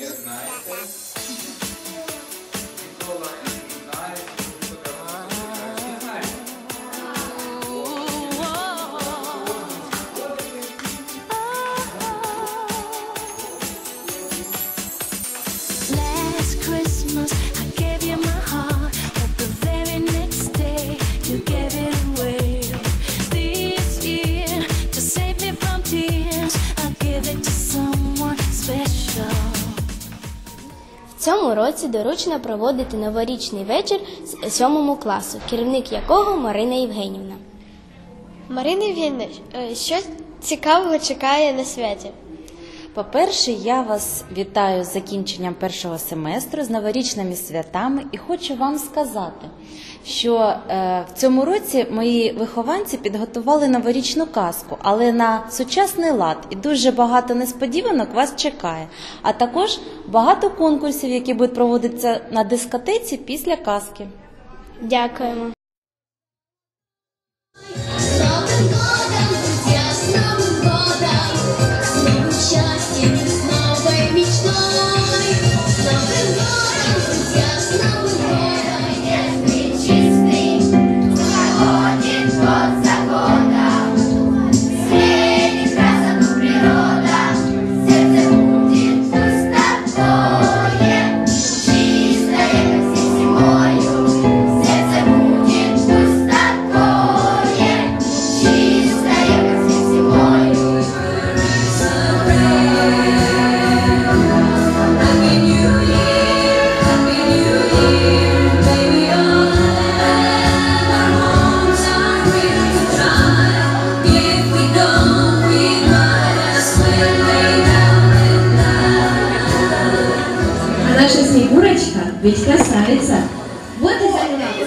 United цьому році доручено проводити новорічний вечір з сьомому класу, керівник якого Марина Євгенівна. Марина Євгенівна, е, що цікавого чекає на святі? По-перше, я вас вітаю з закінченням першого семестру з новорічними святами і хочу вам сказати, що е, в цьому році мої вихованці підготували новорічну казку, але на сучасний лад і дуже багато несподіванок вас чекає. А також багато конкурсів, які будуть проводитися на дискотеці після казки. Дякуємо. С Снегурочка ведь красавица. Вот и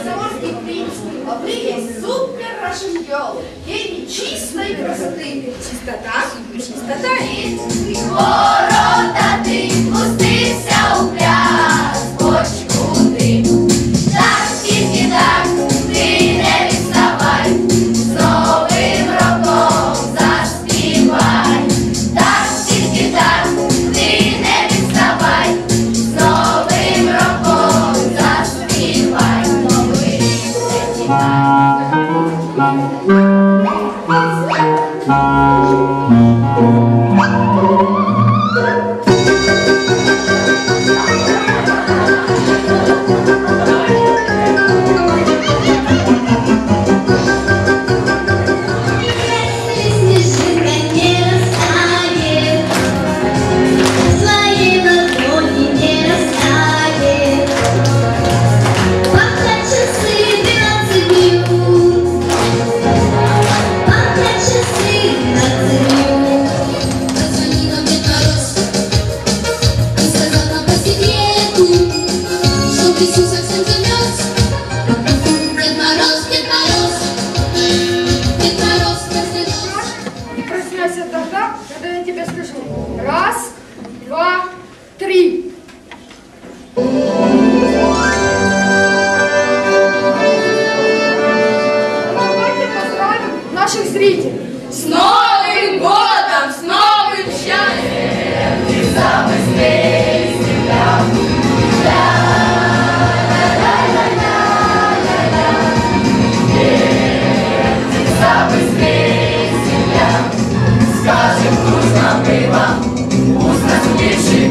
Заморский принц, а вы есть супер рашеньол, гений чистой красоты. Чистота, чистота. Ворота ты, пустився у Thank you.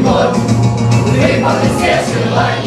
дружно мы вам, пусть наступивший